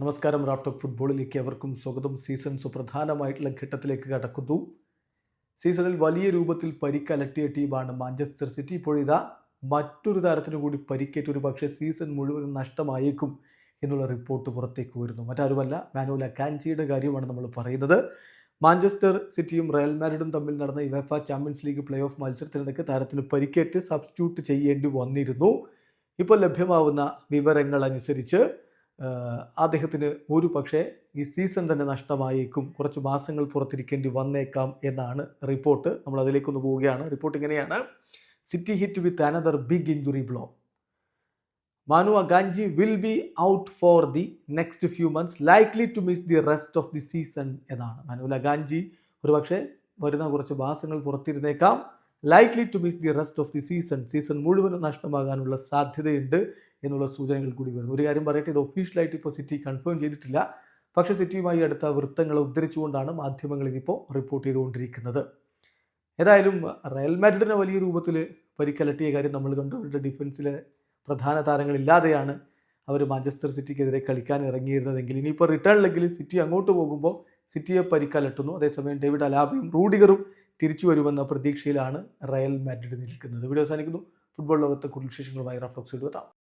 നമസ്കാരം റാഫ്റ്റോക്ക് ഫുട്ബോളിലേക്ക് എവർക്കും സ്വാഗതം. സീസൺ സുപ്രധാനമായിട്ടുള്ള ഘട്ടത്തിലേക്ക് കടക്കുന്നു. സീസണിൽ വലിയ രൂപത്തിൽ പരിക്കലട്ടിയ ടീമാണ് മാഞ്ചസ്റ്റർ സിറ്റി. ഇപ്പോഴിതാ മറ്റൊരു താരത്തിനു കൂടി പരിക്കേറ്റ്. ഒരു പക്ഷേ സീസൺ മുഴുവനും നഷ്ടമായേക്കും എന്നുള്ള റിപ്പോർട്ട് പുറത്തേക്ക് വരുന്നു. മറ്റാരുമല്ല മാനുവല കാൻജിയുടെ കാര്യമാണ് നമ്മൾ പറയുന്നത്. മാഞ്ചസ്റ്റർ സിറ്റിയും റയൽ മാഡ്രിഡും തമ്മിൽ നടന്ന UEFA Champions League play off മത്സരത്തിനിടയ്ക്ക് താരത്തിന് പരിക്കേറ്റ് സബ്സ്റ്റിറ്റ്യൂട്ട് ചെയ്യേണ്ടി വന്നിരുന്നു. ഇപ്പോൾ ലഭ്യമാവുന്ന വിവരങ്ങൾ അനുസരിച്ച് അദ്ദേഹത്തിന് ഒരു പക്ഷേ ഈ സീസൺ തന്നെ നഷ്ടമായേക്കും. കുറച്ച് മാസങ്ങൾ പുറത്തിരിക്കേണ്ടി വന്നേക്കാം എന്നാണ് റിപ്പോർട്ട്. നമ്മൾ അതിലേക്കൊന്ന് പോവുകയാണ്. റിപ്പോർട്ട് ഇങ്ങനെയാണ്. City hit with another big injury blow. Manuel Akanji will be out for the next few months likely to miss the rest of the season എന്നാണ്. മനു ഒരു പക്ഷേ വരുന്ന കുറച്ച് മാസങ്ങൾ പുറത്തിരുന്നേക്കാം. Likely to miss the rest of the season. Season മുഴുവനും നഷ്ടമാകാനുള്ള സാധ്യതയുണ്ട്. എന്നുള്ള സൂചനകൾ കൂടി വരുന്നു. ഒരു കാര്യം പറയട്ടെ ഇത് ഒഫീഷ്യലായിട്ട് ഇപ്പോൾ സിറ്റി കൺഫേം ചെയ്തിട്ടില്ല. പക്ഷേ സിറ്റിയുമായി അടുത്ത വൃത്തങ്ങളെ ഉദ്ധരിച്ചുകൊണ്ടാണ് മാധ്യമങ്ങൾ ഇതിപ്പോൾ റിപ്പോർട്ട് ചെയ്തുകൊണ്ടിരിക്കുന്നത്. ഏതായാലും റയൽ മാഡ്രിഡിനെ വലിയ രൂപത്തിൽ പരിക്കലട്ടിയ കാര്യം നമ്മൾ കണ്ടു. അവരുടെ ഡിഫൻസിലെ പ്രധാന താരങ്ങളില്ലാതെയാണ് അവർ മാഞ്ചസ്റ്റർ സിറ്റിക്കെതിരെ കളിക്കാൻ ഇറങ്ങിയിരുന്നതെങ്കിൽ ഇനിയിപ്പോൾ റിട്ടേൺ ലെഗിൽ സിറ്റി അങ്ങോട്ട് പോകുമ്പോൾ സിറ്റിയെ പരിക്കലട്ടുന്നു. അതേസമയം ഡേവിഡ് അലാബയും റൂഡിഗറും തിരിച്ചു വരുമെന്ന പ്രതീക്ഷയിലാണ് റയൽ മാഡ്രിഡ് നിൽക്കുന്നത്. വീഡിയോ അവസാനിക്കുന്നു. ഫുട്ബോൾ ലോകത്തെ കൂടുതൽ വിശേഷങ്ങളുമായി റഫ്ലോക്സ് എത്താം.